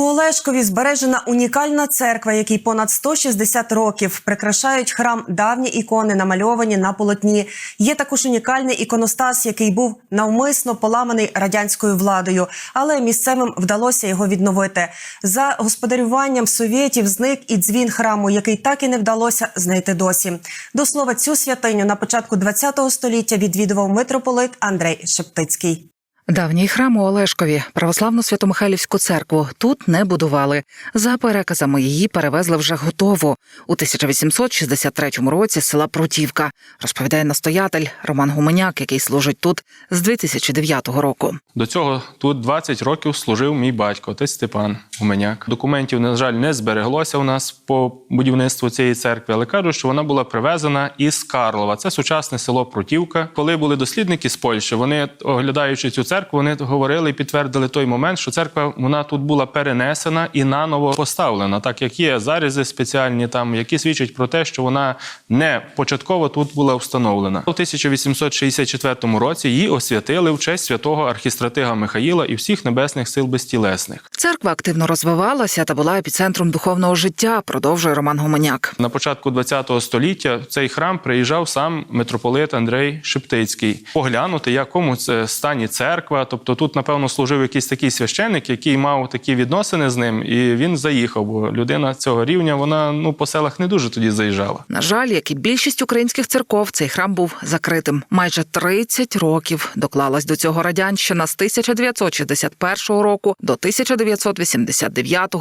У Олешкові збережена унікальна церква, якій понад 160 років прикрашають храм давні ікони, намальовані на полотні. Є також унікальний іконостас, який був навмисно поламаний радянською владою, але місцевим вдалося його відновити. За господарюванням совєтів зник і дзвін храму, який так і не вдалося знайти досі. До слова, цю святиню на початку ХХ століття відвідував митрополит Андрей Шептицький. Давній храм у Олешкові, православну Святомихайлівську церкву, тут не будували. За переказами її перевезли вже готову у 1863 році з села Прутівка, розповідає настоятель Роман Гуменяк, який служить тут з 2009 року. До цього тут 20 років служив мій батько, отець Степан Гуменяк. Документів, на жаль, не збереглося у нас по будівництву цієї церкви, але кажуть, що вона була привезена із Карлова. Це сучасне село Прутівка. Коли були дослідники з Польщі, вони оглядаючи цю церкву, вони говорили і підтвердили той момент, що церква вона тут була перенесена і наново поставлена, так як є зарізи спеціальні, там які свідчать про те, що вона не початково тут була встановлена. У 1864 році її освятили в честь святого архістратига Михаїла і всіх небесних сил безтілесних. Церква активно розвивалася та була епіцентром духовного життя, продовжує Роман Гуменяк. На початку ХХ століття в цей храм приїжджав сам митрополит Андрей Шептицький поглянути, якому це стані церква. Тобто тут, напевно, служив якийсь такий священник, який мав такі відносини з ним, і він заїхав. Бо людина цього рівня вона ну по селах не дуже тоді заїжджала. На жаль, як і більшість українських церков, цей храм був закритим. Майже 30 років доклалась до цього радянщина з 1961 року до 1989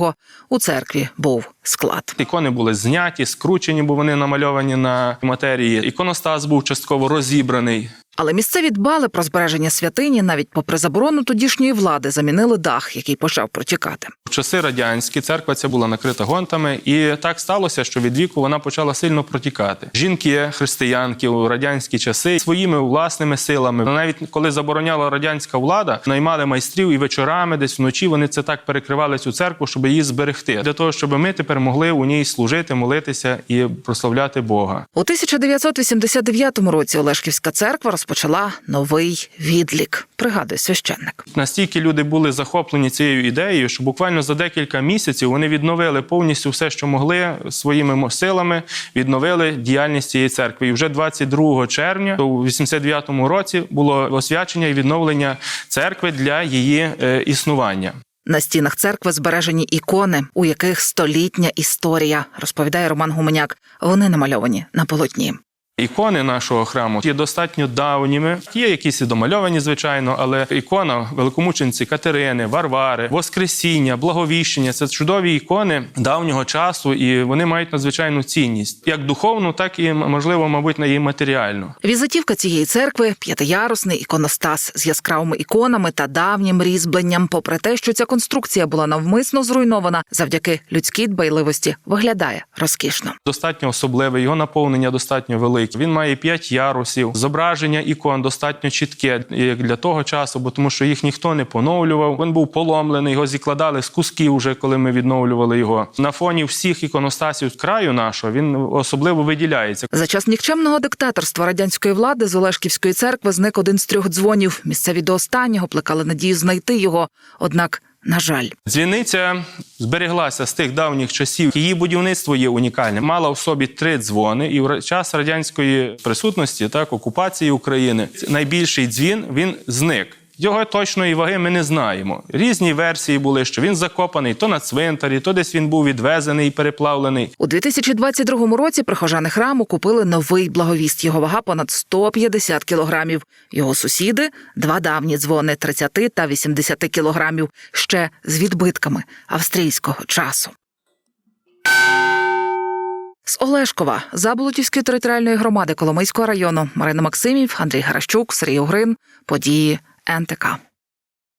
У церкві був склад. Ікони були зняті, скручені, бо вони намальовані на матерії. Іконостас був частково розібраний. Але місцеві дбали про збереження святині навіть попри заборону тодішньої влади замінили дах, який почав протікати. В часи радянські церква ця була накрита гонтами, і так сталося, що від віку вона почала сильно протікати. Жінки, християнки у радянські часи своїми власними силами, навіть коли забороняла радянська влада, наймали майстрів і вечорами, десь вночі вони це так перекривали цю церкву, щоб її зберегти, для того, щоб ми тепер могли у ній служити, молитися і прославляти Бога. У 1989 році Олешківська церква розпочала новий відлік. Пригадує священник. Настільки люди були захоплені цією ідеєю, що буквально за декілька місяців вони відновили повністю все, що могли своїми силами, відновили діяльність цієї церкви. І вже 22 червня, у 89-му році, було освячення і відновлення церкви для її е, існування. На стінах церкви збережені ікони, у яких столітня історія, розповідає Роман Гуменяк. Вони намальовані на полотні. Ікони нашого храму є достатньо давніми. Є якісь і домальовані, звичайно, але ікона великомучениці Катерини, Варвари, Воскресіння, Благовіщення це чудові ікони давнього часу, і вони мають надзвичайну цінність, як духовну, так і можливо, мабуть, на її матеріальну. Візитівка цієї церкви п'ятиярусний іконостас з яскравими іконами та давнім різьбленням. Попри те, що ця конструкція була навмисно зруйнована завдяки людській дбайливості, виглядає розкішно. Достатньо особливе, його наповнення достатньо велике. Він має п'ять ярусів. Зображення ікон достатньо чітке як для того часу, бо тому що їх ніхто не поновлював. Він був поломлений, його зікладали з кусків, вже коли ми відновлювали його. На фоні всіх іконостасів краю нашого він особливо виділяється. За час нікчемного диктаторства радянської влади з Олешківської церкви зник один з трьох дзвонів. Місцеві до останнього плекали надію знайти його. Однак, на жаль, Дзвіниця збереглася з тих давніх часів. Її будівництво є унікальне. Мала в собі три дзвони, і в час радянської присутності, так окупації України, найбільший дзвін він зник. Його точної ваги ми не знаємо. Різні версії були, що він закопаний то на цвинтарі, то десь він був відвезений і переплавлений. у 2022 році прихожани храму купили новий благовіст. Його вага понад 150 кілограмів. Його сусіди два давні дзвони 30 та 80 кілограмів, ще з відбитками австрійського часу. З Олешкова, Заболотівської територіальної громади Коломийського району Марина Максимів, Андрій Гаращук, Сергій Угрин. Події НТК.